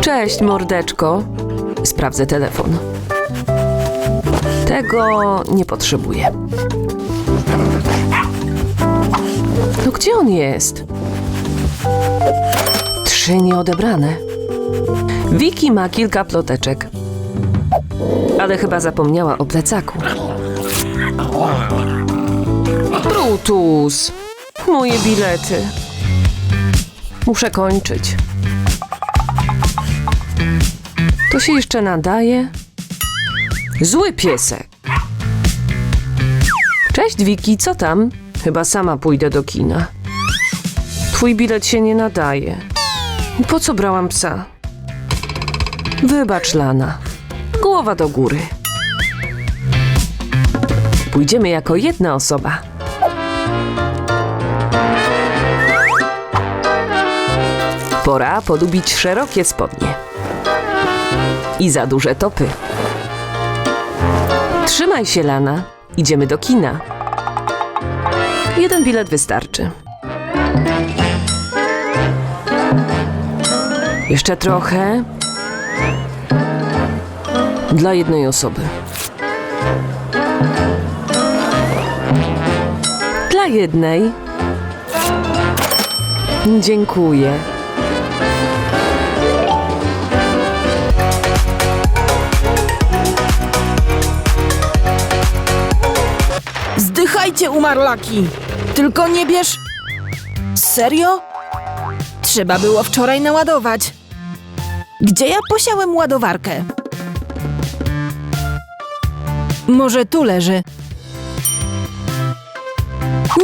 Cześć, mordeczko. Sprawdzę telefon. Tego nie potrzebuję. No gdzie on jest? Trzy nieodebrane. Wiki ma kilka ploteczek. Ale chyba zapomniała o plecaku. Brutus! Moje bilety. Muszę kończyć. To się jeszcze nadaje? Zły piesek. Cześć Wiki, co tam? Chyba sama pójdę do kina. Twój bilet się nie nadaje. Po co brałam psa? Wybacz, Lana. Głowa do góry. Pójdziemy jako jedna osoba. Pora polubić szerokie spodnie. I za duże topy. Trzymaj się, Lana. Idziemy do kina. Jeden bilet wystarczy. Jeszcze trochę. Dla jednej osoby. Dla jednej. Dziękuję. Zdychajcie, umarlaki! Tylko nie bierz... Serio? Trzeba było wczoraj naładować. Gdzie ja posiałem ładowarkę? Może tu leży.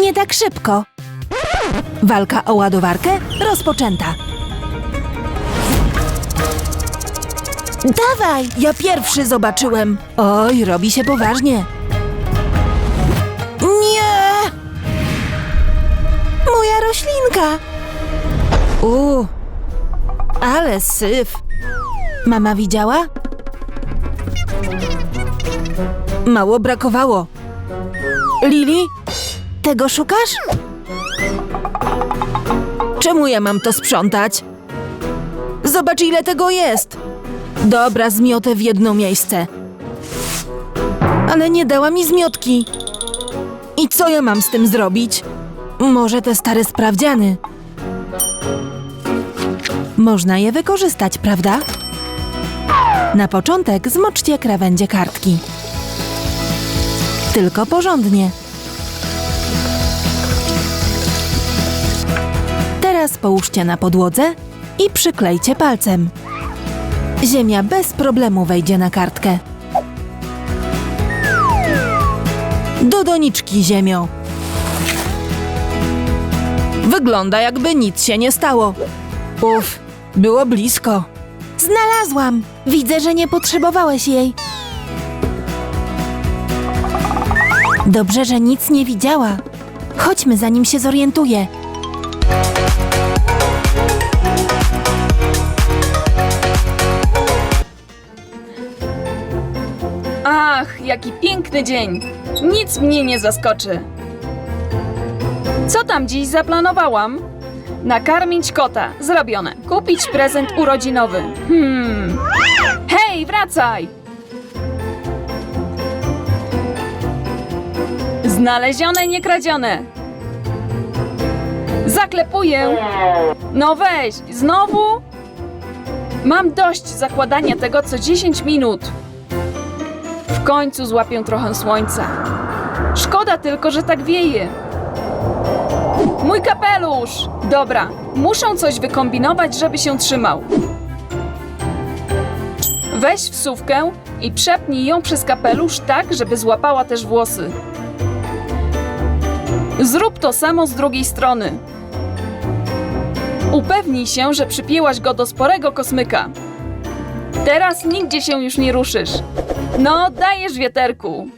Nie tak szybko. Walka o ładowarkę rozpoczęta. Dawaj, ja pierwszy zobaczyłem. Oj, robi się poważnie. Moja roślinka! U, ale syf. Mama widziała? Mało brakowało. Lili, tego szukasz? Czemu ja mam to sprzątać? Zobacz, ile tego jest. Dobra, zmiotę w jedno miejsce. Ale nie dała mi zmiotki. I co ja mam z tym zrobić? Może te stare sprawdziany? Można je wykorzystać, prawda? Na początek zmoczcie krawędzie kartki. Tylko porządnie. Teraz połóżcie na podłodze i przyklejcie palcem. Ziemia bez problemu wejdzie na kartkę. Do doniczki ziemio. Wygląda jakby nic się nie stało. Uf, było blisko. Znalazłam. Widzę, że nie potrzebowałeś jej. Dobrze, że nic nie widziała. Chodźmy, zanim się zorientuje. Ach, jaki piękny dzień! Nic mnie nie zaskoczy. Co tam dziś zaplanowałam? Nakarmić kota. Zrobione. Kupić prezent urodzinowy. Hmm. Hej, wracaj! Znalezione, nie kradzione. Zaklepuję. No weź, znowu? Mam dość zakładania tego co 10 minut. W końcu złapię trochę słońca. Szkoda tylko, że tak wieje. Mój kapelusz! Dobra, muszę coś wykombinować, żeby się trzymał. Weź wsówkę i przepnij ją przez kapelusz tak, żeby złapała też włosy. Zrób to samo z drugiej strony. Upewnij się, że przypięłaś go do sporego kosmyka. Teraz nigdzie się już nie ruszysz. No, dajesz wieterku.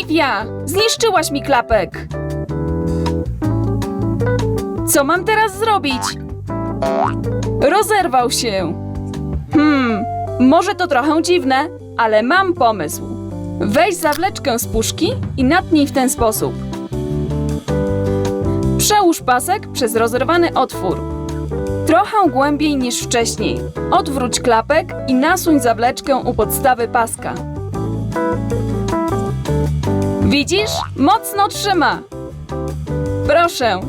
Oliwia! Zniszczyłaś mi klapek. Co mam teraz zrobić? Rozerwał się. Hmm, może to trochę dziwne, ale mam pomysł. Weź zawleczkę z puszki i natnij w ten sposób. Przełóż pasek przez rozerwany otwór. Trochę głębiej niż wcześniej. Odwróć klapek i nasuń zawleczkę u podstawy paska. Widzisz? Mocno trzyma. Proszę.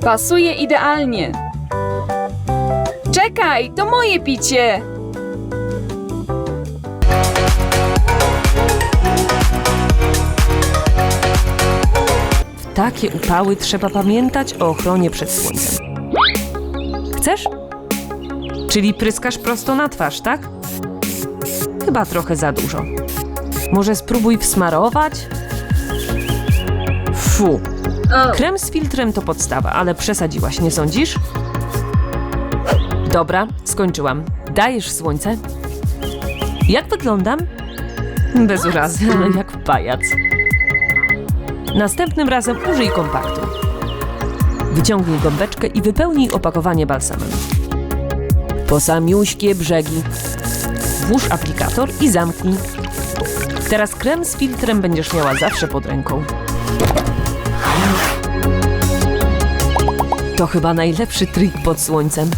Pasuje idealnie. Czekaj, to moje picie. W takie upały trzeba pamiętać o ochronie przed słońcem. Chcesz? Czyli pryskasz prosto na twarz, tak? Chyba trochę za dużo. Może spróbuj wsmarować? Fu. Krem z filtrem to podstawa, ale przesadziłaś, nie sądzisz? Dobra, skończyłam. Dajesz słońce? Jak wyglądam? Bez urazy, ale jak pajac. Następnym razem użyj kompaktu. Wyciągnij gąbeczkę i wypełnij opakowanie balsamem. Po samiuśkie brzegi. Włóż aplikator i zamknij. Teraz krem z filtrem będziesz miała zawsze pod ręką. To chyba najlepszy trik pod słońcem.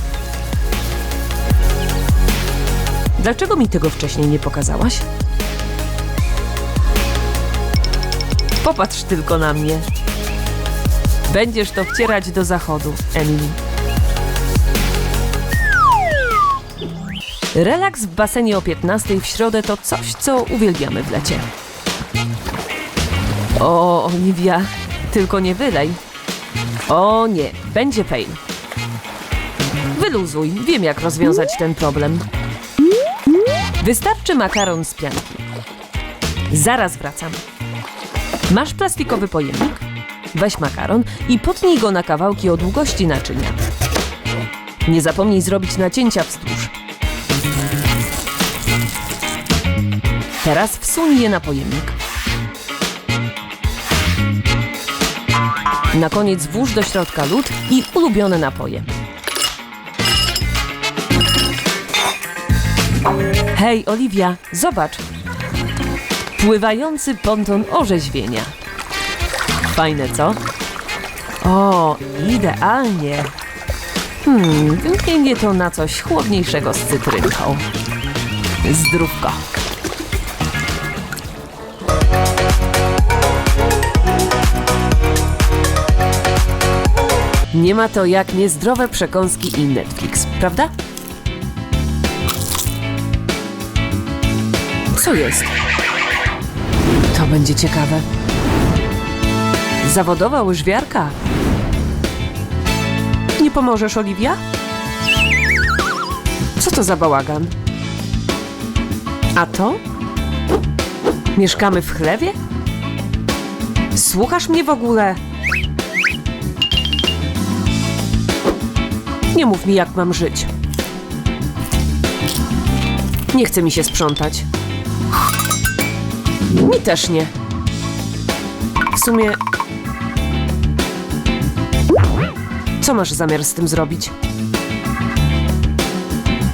Dlaczego mi tego wcześniej nie pokazałaś? Popatrz tylko na mnie. Będziesz to wcierać do zachodu, Emily. Relaks w basenie o 15 w środę to coś, co uwielbiamy w lecie. O, Oliwia, tylko nie wylej. O nie, będzie fail. Wyluzuj, wiem jak rozwiązać ten problem. Wystarczy makaron z pianki. Zaraz wracam. Masz plastikowy pojemnik? Weź makaron i potnij go na kawałki o długości naczynia. Nie zapomnij zrobić nacięcia wzdłuż. Teraz wsuń je na pojemnik. Na koniec włóż do środka lód i ulubione napoje. Hej, Oliwia, zobacz. Pływający ponton orzeźwienia. Fajne, co? O, idealnie. Hmm, wymienię to na coś chłodniejszego z cytrynką. Zdrówko. Nie ma to jak niezdrowe przekąski i Netflix, prawda? Co jest? To będzie ciekawe. Zawodowa łyżwiarka. Nie pomożesz, Oliwia? Co to za bałagan? A to? Mieszkamy w chlewie? Słuchasz mnie w ogóle? Nie mów mi, jak mam żyć. Nie chce mi się sprzątać. Mi też nie. W sumie. Co masz zamiar z tym zrobić?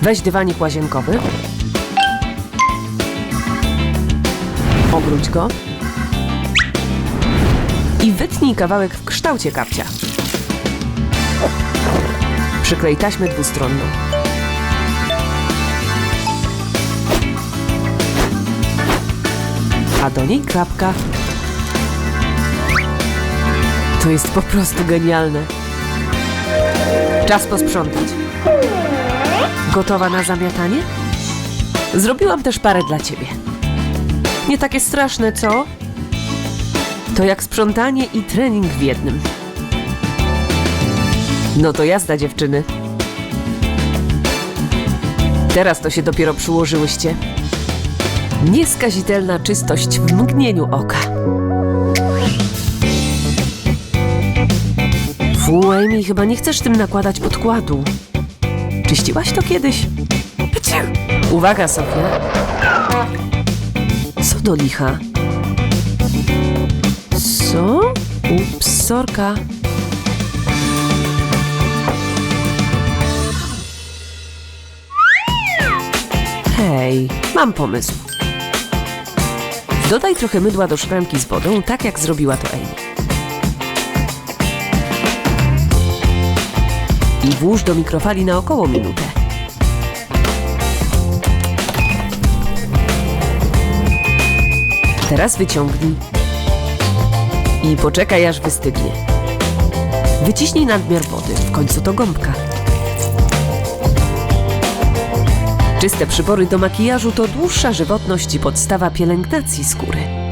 Weź dywanik łazienkowy. Obróć go. I wytnij kawałek w kształcie kapcia. Przyklej taśmę dwustronną. a do niej klapka. To jest po prostu genialne. Czas posprzątać. Gotowa na zamiatanie? Zrobiłam też parę dla ciebie. Nie takie straszne, co? To jak sprzątanie i trening w jednym. No to jazda, dziewczyny. Teraz to się dopiero przyłożyłyście. Nieskazitelna czystość w mgnieniu oka. Fu, Amy, chyba nie chcesz tym nakładać podkładu. Czyściłaś to kiedyś? Uwaga, Sofia. Co do licha? Co? Ups, sorka. Hej, mam pomysł. Dodaj trochę mydła do szklanki z wodą, tak jak zrobiła to Amy. I włóż do mikrofali na około minutę. Teraz wyciągnij. I poczekaj aż wystygnie. Wyciśnij nadmiar wody, w końcu to gąbka. Czyste przybory do makijażu to dłuższa żywotność i podstawa pielęgnacji skóry.